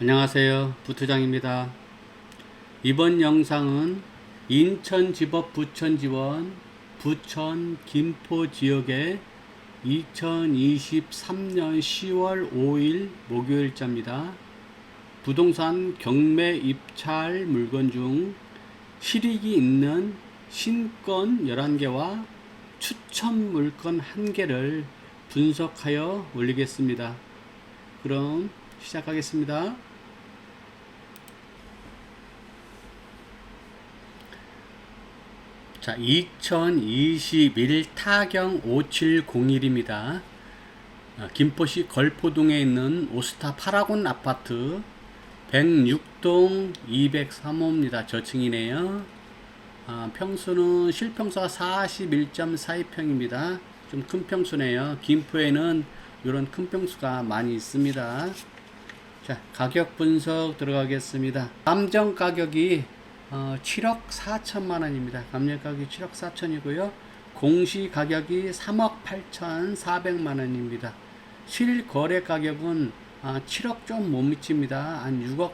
안녕하세요. 부투장입니다. 이번 영상은 인천지법 부천지원 부천 김포 지역의 2023년 10월 5일 목요일자입니다. 부동산 경매 입찰 물건 중 실익이 있는 신건 11개와 추천 물건 1개를 분석하여 올리겠습니다. 그럼 시작하겠습니다. 자, 2021 타경 5701입니다. 어, 김포시 걸포동에 있는 오스타 파라곤 아파트 106동 203호입니다. 저층이네요. 아, 평수는 실평수가 41.42평입니다. 좀 큰 평수네요. 김포에는 이런 큰 평수가 많이 있습니다. 자, 가격 분석 들어가겠습니다. 감정 가격이 어, 7억 4천만 원입니다. 감정 가격이 7억 4천이고요. 공시 가격이 3억 8천 4백만 원입니다. 실거래 가격은 아, 7억 좀 못 미칩니다. 한 6억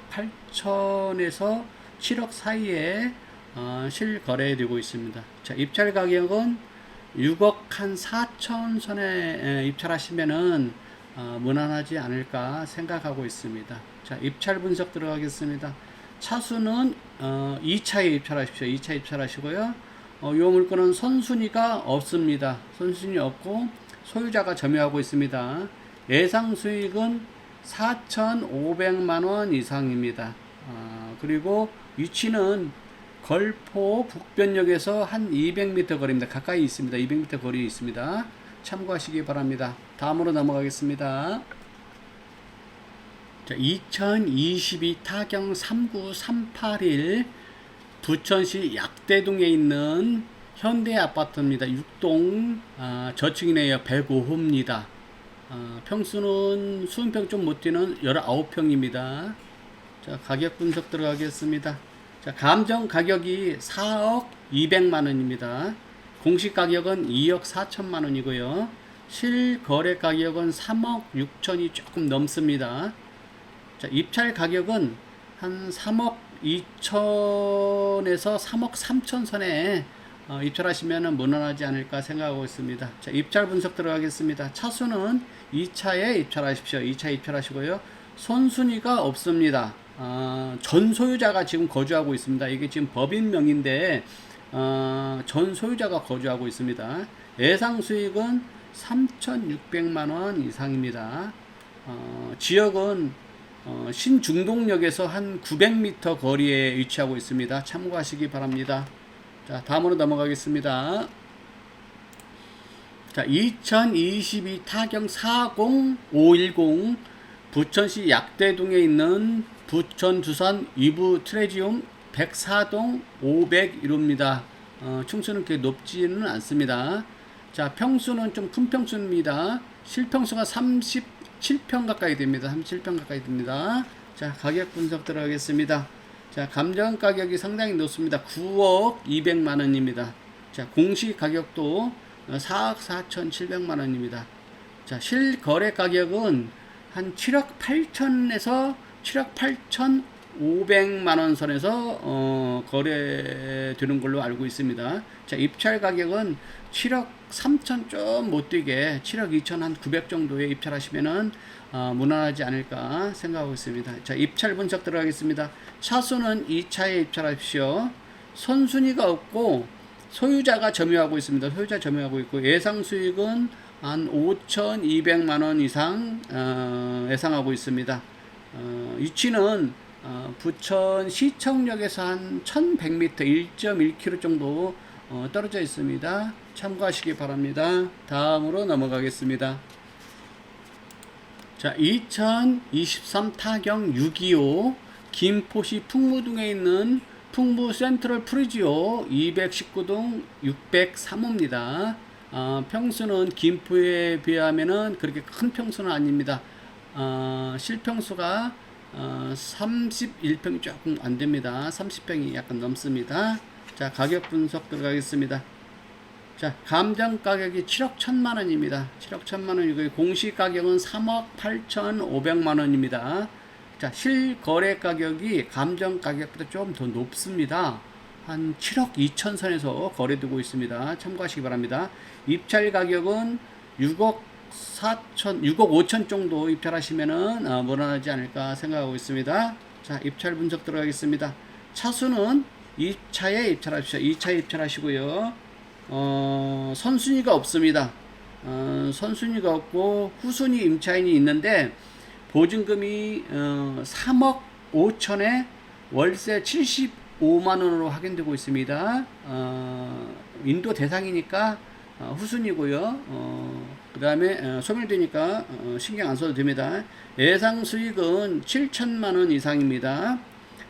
8천에서 7억 사이에 어, 실거래되고 있습니다. 자, 입찰 가격은 6억 한 4천 선에 입찰하시면은 어, 무난하지 않을까 생각하고 있습니다. 자, 입찰 분석 들어가겠습니다. 차수는 어, 2차에 입찰하십시오. 2차 입찰하시고요. 어, 요 물건은 선순위가 없습니다. 선순위 없고 소유자가 점유하고 있습니다. 예상 수익은 4,500만 원 이상입니다. 어, 그리고 위치는 걸포 북변역에서 한 200m 거리입니다. 가까이 있습니다. 200m 거리에 있습니다. 참고하시기 바랍니다. 다음으로 넘어가겠습니다. 자, 2022 타경 39381 부천시 약대동에 있는 현대 아파트입니다. 6동 아, 저층이네요. 105호입니다. 아, 평수는 수은평 좀 못 뛰는 19평입니다. 자, 가격 분석 들어가겠습니다. 자, 감정 가격이 4억 200만 원입니다. 공시 가격은 2억 4천만 원이고요. 실거래 가격은 3억 6천이 조금 넘습니다. 자, 입찰 가격은 한 3억 2천에서 3억 3천 선에 어, 입찰하시면 무난하지 않을까 생각하고 있습니다. 자, 입찰 분석 들어가겠습니다. 차수는 2차에 입찰하십시오. 2차 입찰하시고요. 선순위가 없습니다. 어, 전 소유자가 지금 거주하고 있습니다. 이게 지금 법인명인데 어, 전 소유자가 거주하고 있습니다. 예상 수익은 3,600만 원 이상입니다. 어, 지역은 어, 신중동역에서 한 900m 거리에 위치하고 있습니다. 참고하시기 바랍니다. 자, 다음으로 넘어가겠습니다. 자, 2022 타경 40510 부천시 약대동에 있는 부천 두산 위브 트레지움 104동 501호입니다. 어, 충수는 그렇게 높지는 않습니다. 자, 평수는 좀 큰 평수입니다. 실평수가 37평 가까이 됩니다. 37평 가까이 됩니다. 자, 가격 분석 들어가겠습니다. 자, 감정 가격이 상당히 높습니다. 9억 200만 원입니다. 자, 공시 가격도 4억 4,700만 원입니다. 자, 실거래 가격은 한 7억 8천에서 7억 8천 500만 원 선에서 어, 거래되는 걸로 알고 있습니다. 자, 입찰 가격은 7억 3천 좀 못 뛰게 7억 2천 한 900 정도에 입찰하시면은 어, 무난하지 않을까 생각하고 있습니다. 자, 입찰 분석 들어가겠습니다. 차수는 2차에 입찰하십시오. 선순위가 없고 소유자가 점유하고 있습니다. 소유자 점유하고 있고 예상 수익은 한 5,200만 원 이상 어, 예상하고 있습니다. 어, 위치는 어, 부천 시청역에서 한 1100m, 1.1km 정도 어, 떨어져 있습니다. 참고하시기 바랍니다. 다음으로 넘어가겠습니다. 자, 2023 타경 625 김포시 풍무동에 있는 풍무 센트럴 프리지오 219동 603호입니다. 어, 평수는 김포에 비하면은 그렇게 큰 평수는 아닙니다. 어, 실평수가 어, 31평이 조금 안 됩니다. 30평이 약간 넘습니다. 자, 가격 분석 들어가겠습니다. 자, 감정 가격이 7억 1천만 원입니다. 7억 1천만 원이고 공시 가격은 3억 8천 5백만 원입니다. 자, 실거래 가격이 감정 가격보다 좀 더 높습니다. 한 7억 2천 선에서 거래되고 있습니다. 참고하시기 바랍니다. 입찰 가격은 6억 4천, 6억 5천 정도 입찰하시면은 어, 무난하지 않을까 생각하고 있습니다. 자, 입찰 분석 들어가겠습니다. 차수는 2차에 입찰하십시오. 2차에 입찰하시고요. 어, 선순위가 없습니다. 어, 선순위가 없고 후순위 임차인이 있는데 보증금이 어, 3억 5천에 월세 75만 원으로 확인되고 있습니다. 어, 인도 대상이니까 어, 후순위고요. 어, 그 다음에 어, 소멸되니까 어, 신경 안 써도 됩니다. 예상 수익은 7천만 원 이상입니다.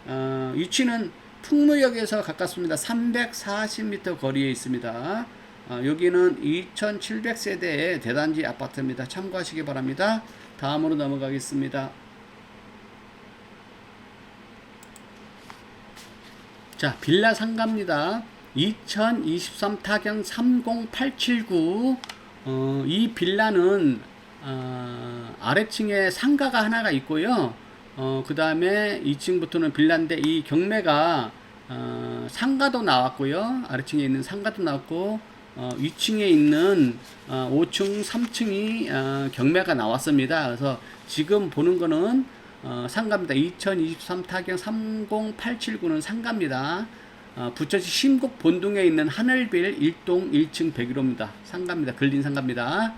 어, 위치는 풍무역에서 가깝습니다. 340m 거리에 있습니다. 어, 여기는 2,700세대의 대단지 아파트입니다. 참고하시기 바랍니다. 다음으로 넘어가겠습니다. 자, 빌라 상가입니다. 2023 타경 30879. 어, 이 빌라는 어, 아래층에 상가가 하나가 있고요. 어, 그 다음에 2층부터는 빌라인데 이 경매가 어, 상가도 나왔고요. 아래층에 있는 상가도 나왔고 어, 위층에 있는 어, 5층, 3층이 어, 경매가 나왔습니다. 그래서 지금 보는 거는 어, 상가입니다. 2023 타경 30879는 상가입니다. 어, 부천시 심곡 본동에 있는 하늘빌 1동 1층 101호입니다. 상가입니다. 근린 상가입니다.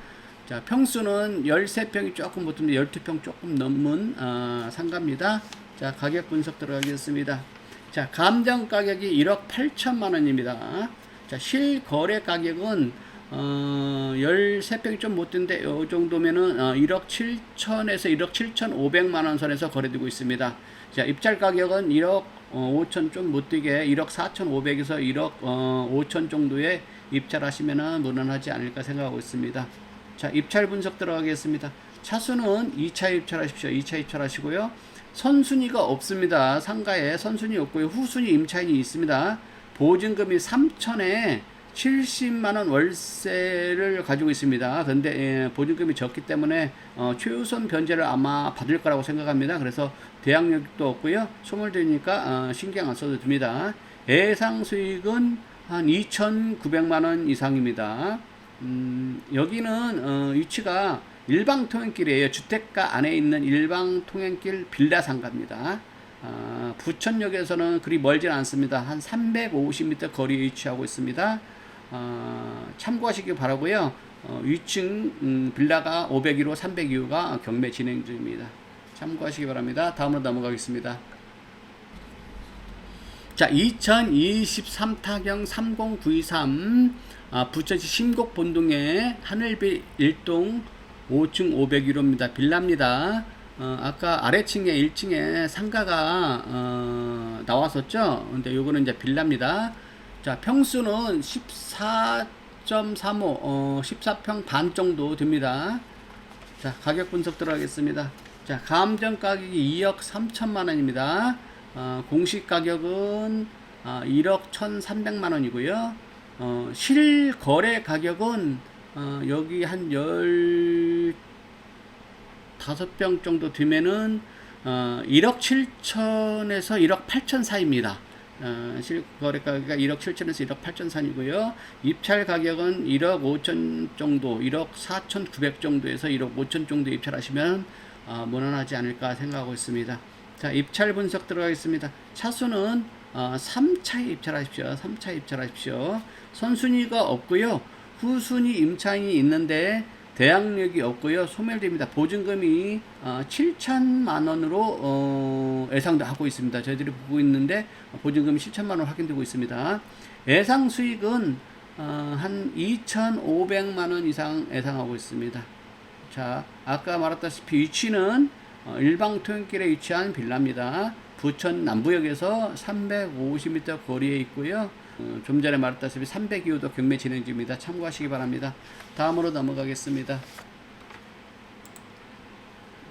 자, 평수는 13평이 조금 못합니다. 12평 조금 넘은 어, 상가입니다. 자, 가격 분석 들어가겠습니다. 자, 감정 가격이 1억 8천만 원입니다. 자, 실거래 가격은 어, 13평이 좀 못된데 요 정도면은 어, 1억 7천에서 1억 7천 5백만 원 선에서 거래되고 있습니다. 자, 입찰 가격은 1억 어, 5천 좀 못되게 1억 4천 5백에서 1억 어, 5천 정도에 입찰하시면은 무난하지 않을까 생각하고 있습니다. 자, 입찰 분석 들어가겠습니다. 차수는 2차 입찰하십시오. 2차 입찰하시고요. 선순위가 없습니다. 상가에 선순위 없고요. 후순위 임차인이 있습니다. 보증금이 3천에 70만원 월세를 가지고 있습니다. 근데 예, 보증금이 적기 때문에 어, 최우선 변제를 아마 받을 거라고 생각합니다. 그래서 대항력도 없고요. 소멸되니까 어, 신경 안 써도 됩니다. 예상 수익은 한 2,900만원 이상입니다. 음, 여기는 어, 위치가 일방 통행길이에요. 주택가 안에 있는 일방 통행길 빌라 상가입니다. 아, 부천역에서는 그리 멀진 않습니다. 한 350m 거리에 위치하고 있습니다. 아, 참고하시기 바라고요. 어, 위층 음, 빌라가 501호, 302호가 경매 진행 중입니다. 참고하시기 바랍니다. 다음으로 넘어가겠습니다. 자, 2023 타경 30923 아, 부천시 심곡 본동의 하늘빌 1동 5층 501호입니다. 빌라입니다. 어, 아까 아래층에 1층에 상가가 어, 나왔었죠. 근데 요거는 이제 빌라입니다. 자, 평수는 14.35, 어, 14평 반 정도 됩니다. 자, 가격 분석 들어가겠습니다. 자, 감정 가격이 2억 3천만 원입니다. 어, 공식 가격은 어, 1억 1,300만 원이고요. 어, 실거래 가격은 어, 여기 한 15병 정도 되면은 어, 1억 7천에서 1억 8천 사이입니다. 어, 실거래 가격이 1억 7천에서 1억 8천 산이고요. 입찰 가격은 1억 5천 정도, 1억 4천 9백 정도에서 1억 5천 정도 입찰하시면 어, 무난하지 않을까 생각하고 있습니다. 자, 입찰 분석 들어가겠습니다. 차수는 어, 3차에 입찰하십시오. 3차에 입찰하십시오. 선순위가 없고요. 후순위 임차인이 있는데 대항력이 없고요. 소멸됩니다. 보증금이 어, 7천만 원으로 어, 예상하고 있습니다. 저희들이 보고 있는데 보증금이 7천만 원 확인되고 있습니다. 예상 수익은 어, 한 2,500만 원 이상 예상하고 있습니다. 자, 아까 말했다시피 위치는 어, 일방 통행길에 위치한 빌라입니다. 부천 남부역에서 350m 거리에 있고요. 어, 좀 전에 말했다시피 302호도 경매 진행 중입니다. 참고하시기 바랍니다. 다음으로 넘어가겠습니다.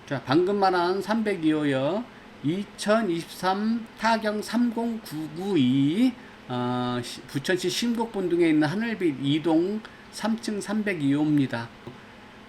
자, 방금 말한 302호요. 2023 타경 30992 어, 시- 부천시 신곡본동에 있는 하늘빛 2동 3층 302호입니다.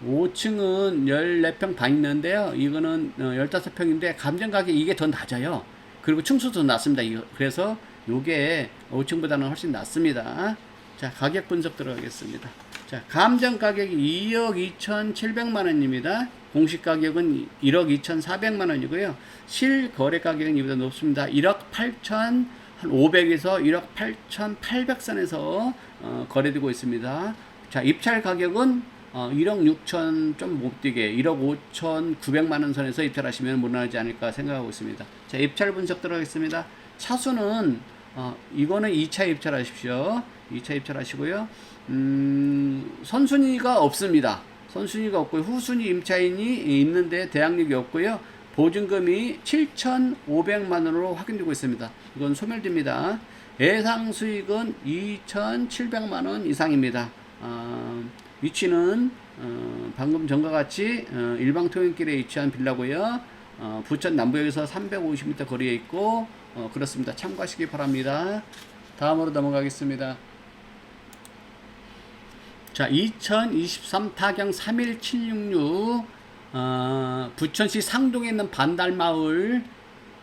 5층은 14평 반 있는데요. 이거는 어, 15평인데 감정 가격이 이게 더 낮아요. 그리고 층수도 낮습니다. 그래서 요게 5층보다는 훨씬 낮습니다. 자, 가격 분석 들어가겠습니다. 자, 감정 가격이 2억 2,700만 원입니다. 공시 가격은 1억 2,400만 원이고요. 실 거래 가격은 이보다 높습니다. 1억 8천 한 500에서 1억 8,800선에서 어, 거래되고 있습니다. 자, 입찰 가격은 어, 1억 6천 좀 못 뛰게 1억 5천 9백만 원 선에서 입찰하시면 무난하지 않을까 생각하고 있습니다. 자, 입찰 분석 들어가겠습니다. 차수는 어, 이거는 2차 입찰하십시오. 2차 입찰하시고요. 음, 선순위가 없습니다. 선순위가 없고요. 후순위 임차인이 있는데 대항력이 없고요. 보증금이 7,500만 원으로 확인되고 있습니다. 이건 소멸됩니다. 예상 수익은 2,700만 원 이상입니다. 어, 위치는 어, 방금 전과 같이 어, 일방 통행길에 위치한 빌라고요. 어, 부천 남부역에서 350m 거리에 있고 어, 그렇습니다. 참고하시기 바랍니다. 다음으로 넘어가겠습니다. 자, 2023 타경 31766 어, 부천시 상동에 있는 반달마을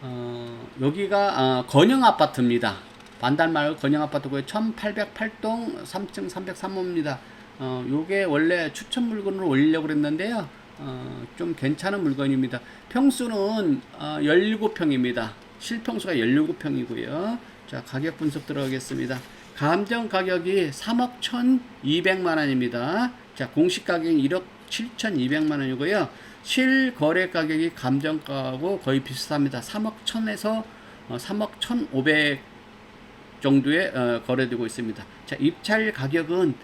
어, 여기가 어, 건영 아파트입니다. 반달마을 건영 아파트고요. 1808동 3층 303호입니다. 어, 요게 원래 추천 물건으로 올리려고 그랬는데요. 어, 좀 괜찮은 물건입니다. 평수는 어, 17평입니다. 실평수가 17평이고요. 자, 가격 분석 들어가겠습니다. 감정 가격이 3억 1,200만 원입니다. 자, 공시 가격이 1억 7,200만 원이고요. 실거래 가격이 감정가하고 거의 비슷합니다. 3억 1,000에서 어, 3억 1,500 정도에 어, 거래되고 있습니다. 자, 입찰 가격은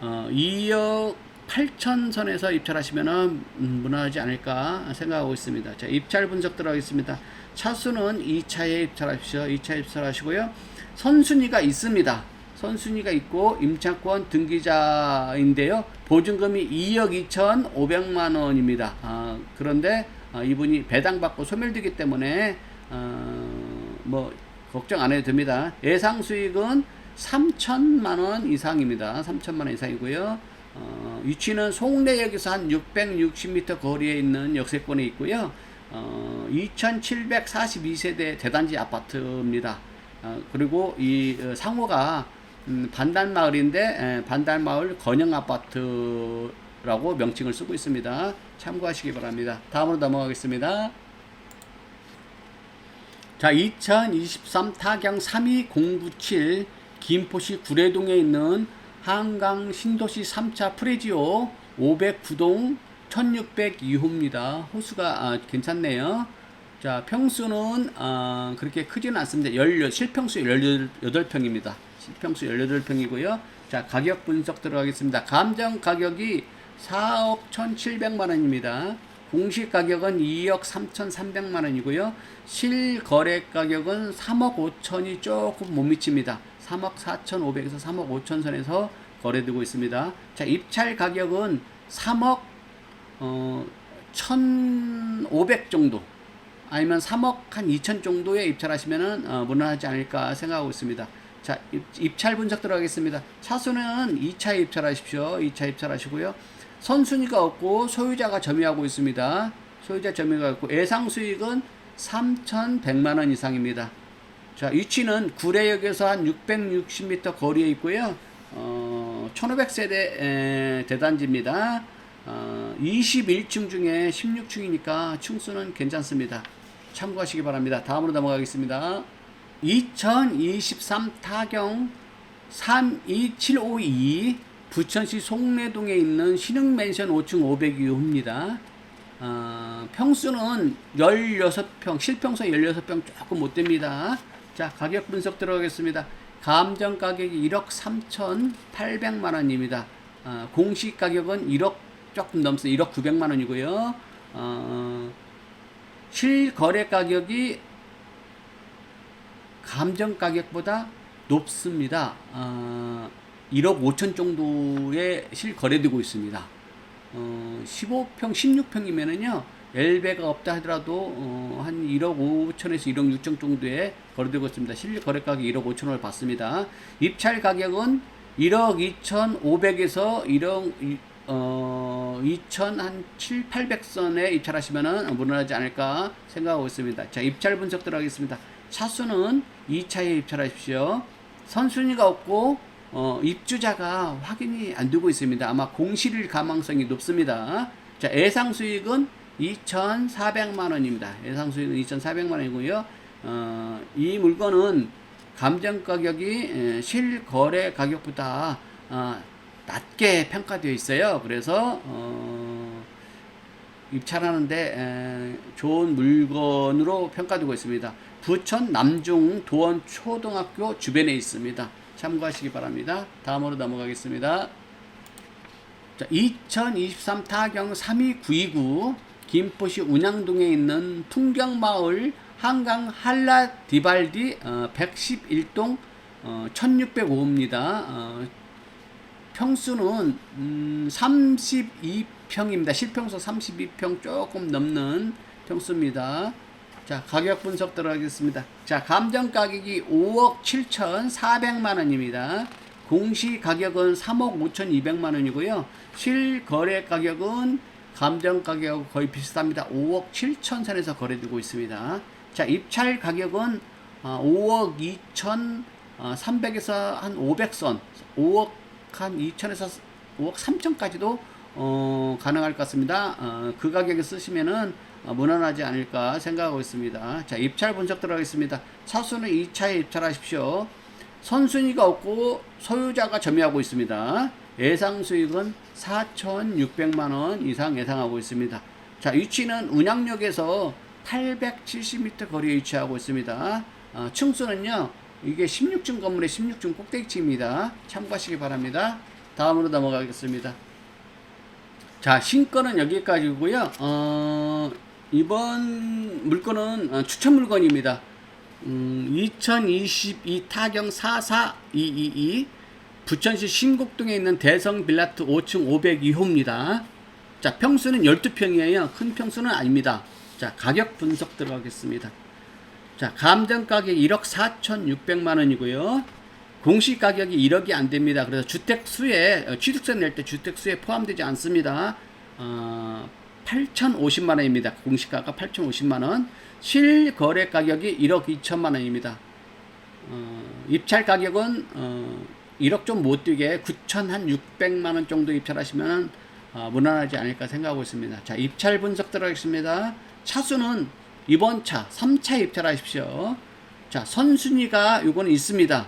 어, 2억 8천 선에서 입찰하시면은 음, 무난하지 않을까 생각하고 있습니다. 자, 입찰 분석 들어가겠습니다. 차수는 2차에 입찰하십시오. 2차 입찰하시고요. 선순위가 있습니다. 선순위가 있고 임차권 등기자인데요. 보증금이 2억 2,500만 원입니다. 아, 그런데 아, 이분이 배당받고 소멸되기 때문에 어, 뭐 걱정 안 해도 됩니다. 예상 수익은 3천만 원 이상입니다. 3천만 원 이상이고요. 어, 위치는 송내역에서 한 660m 거리에 있는 역세권에 있고요. 어, 2,742세대 대단지 아파트입니다. 어, 그리고 이 어, 상호가 음, 반달마을인데 에, 반달마을 건영 아파트라고 명칭을 쓰고 있습니다. 참고하시기 바랍니다. 다음으로 넘어가겠습니다. 자, 2023 타경 32097 김포시 구례동에 있는 한강 신도시 3차 프레지오 509동 1602호입니다. 호수가 아, 괜찮네요. 자, 평수는 아, 그렇게 크지는 않습니다. 18, 실평수 18평입니다. 실평수 18평이고요. 자, 가격 분석 들어가겠습니다. 감정 가격이 4억 1,700만 원입니다. 공시 가격은 2억 3,300만 원이고요. 실거래 가격은 3억 5천이 조금 못 미칩니다. 3억 4,500에서 3억 5천 선에서 거래되고 있습니다. 자, 입찰 가격은 3억 어, 1,500 정도 아니면 3억 한 2천 정도에 입찰하시면은 어, 무난하지 않을까 생각하고 있습니다. 자, 입, 입찰 분석 들어가겠습니다. 차수는 2차 입찰하십시오. 2차 입찰하시고요. 선순위가 없고 소유자가 점유하고 있습니다. 소유자 점유가 있고 예상 수익은 3,100만 원 이상입니다. 자, 위치는 구례역에서 한 660m 거리에 있고요. 어, 1500세대 에, 대단지입니다. 어, 21층 중에 16층이니까 층수는 괜찮습니다. 참고하시기 바랍니다. 다음으로 넘어가겠습니다. 2023 타경 32752 부천시 송내동에 있는 신흥맨션 5층 502호입니다. 어, 평수는 16평, 실평수 16평 조금 못 됩니다. 자, 가격 분석 들어가겠습니다. 감정 가격이 1억 3,800만 원입니다. 어, 공시 가격은 1억 조금 넘습니다. 1억 900만 원이고요. 어, 실거래 가격이 감정 가격보다 높습니다. 어, 1억 5천 정도에 실거래되고 있습니다. 어, 15평, 16평이면은요, 엘베가 없다 하더라도, 어, 한 1억 5천에서 1억 6천 정도에 거래되고 있습니다. 실거래 가격 1억 5천 원을 받습니다. 입찰 가격은 1억 2천 5백에서 1억, 어, 어, 2000한 7, 800선에 입찰하시면은 무난하지 않을까 생각하고 있습니다. 자, 입찰 분석 들어가겠습니다. 차수는 2차에 입찰하십시오. 선순위가 없고 어, 입주자가 확인이 안 되고 있습니다. 아마 공실일 가망성이 높습니다. 자, 예상 수익은 2,400만 원입니다. 예상 수익은 2,400만 원이고요. 어, 이 물건은 감정 가격이 에, 실거래 가격보다 어, 낮게 평가되어 있어요. 그래서 어, 입찰하는데 에, 좋은 물건으로 평가되고 있습니다. 부천 남중 도원 초등학교 주변에 있습니다. 참고하시기 바랍니다. 다음으로 넘어가겠습니다. 자, 2023 타경 32929 김포시 운양동에 있는 풍경마을 한강 한라 디발디 어, 111동 어, 1605입니다. 어, 평수는 음, 32평입니다. 실평수 32평 조금 넘는 평수입니다. 자, 가격 분석 들어가겠습니다. 자, 감정 가격이 5억 7,400만 원입니다. 공시 가격은 3억 5,200만 원이고요. 실거래 가격은 감정 가격 거의 비슷합니다. 5억 7천 선에서 거래되고 있습니다. 자, 입찰 가격은 어, 5억 2천 300에서 한 500선, 5억 한 2천에서 5억 3천까지도 어, 가능할 것 같습니다. 어, 그 가격에 쓰시면은 어, 무난하지 않을까 생각하고 있습니다. 자, 입찰 분석 들어가겠습니다. 차수는 2차에 입찰하십시오. 선순위가 없고 소유자가 점유하고 있습니다. 예상 수익은 4,600만 원 이상 예상하고 있습니다. 자, 위치는 운양역에서 870m 거리에 위치하고 있습니다. 어, 층수는요, 이게 16층 건물의 16층 꼭대기층입니다. 참고하시기 바랍니다. 다음으로 넘어가겠습니다. 자, 신건은 여기까지고요. 어, 이번 물건은 어, 추천 물건입니다. 음, 2022 타경 44222 부천시 신곡동에 있는 대성 빌라트 5층 502호입니다. 자, 평수는 12평이에요. 큰 평수는 아닙니다. 자, 가격 분석 들어가겠습니다. 자, 감정 가격 1억 4,600만 원이고요. 공시 가격이 1억이 안 됩니다. 그래서 주택 수에 어, 취득세 낼 때 주택 수에 포함되지 않습니다. 어, 8,050만 원입니다. 공시가가 8,050만 원. 실거래 가격이 1억 2천만 원입니다. 어, 입찰 가격은 어, 1억 좀 못 뛰게 9,600만 원 정도 입찰하시면 어, 무난하지 않을까 생각하고 있습니다. 자, 입찰 분석 들어가겠습니다. 차수는 이번 차 3차 입찰하십시오. 자, 선순위가 요거는 있습니다.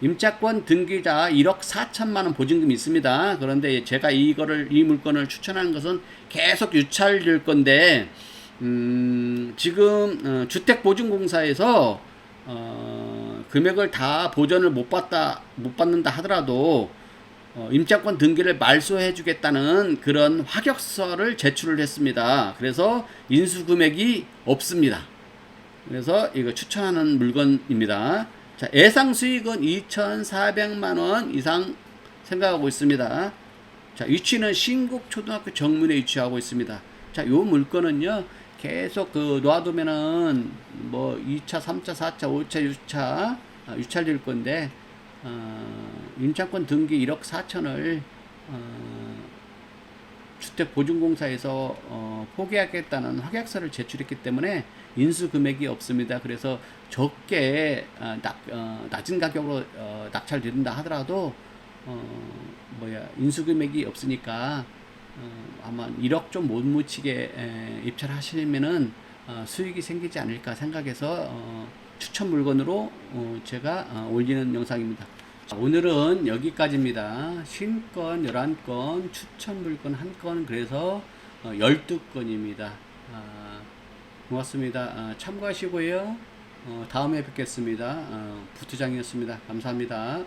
임차권 등기자 1억 4천만 원 보증금이 있습니다. 그런데 제가 이거를 이 물건을 추천하는 것은 계속 유찰될 건데 음, 지금 어, 주택보증공사에서 어, 금액을 다 보전을 못 받다 못 받는다 하더라도 어, 임차권 등기를 말소해 주겠다는 그런 확약서를 제출을 했습니다. 그래서 인수 금액이 없습니다. 그래서 이거 추천하는 물건입니다. 자, 예상 수익은 2,400만 원 이상 생각하고 있습니다. 자, 위치는 신국 초등학교 정문에 위치하고 있습니다. 자, 요 물건은요. 계속 그 놔두면은 뭐 2차, 3차, 4차, 5차, 6차 유찰될 건데 어, 임차권 등기 1억 4천을 어, 주택보증공사에서 어, 포기하겠다는 확약서를 제출했기 때문에 인수 금액이 없습니다. 그래서 적게 어, 낙, 어, 낮은 가격으로 어, 낙찰된다 하더라도 어, 뭐야 인수 금액이 없으니까 어, 아마 1억 좀 못 묻히게 에, 입찰 하시면은 어, 수익이 생기지 않을까 생각해서 어, 추천 물건으로 어, 제가 어, 올리는 영상입니다. 자, 오늘은 여기까지입니다. 신건 11건, 추천 물건 1건, 그래서 어, 12건입니다. 아, 고맙습니다. 아, 참고하시고요. 어, 다음에 뵙겠습니다. 어, 부투장이었습니다. 감사합니다.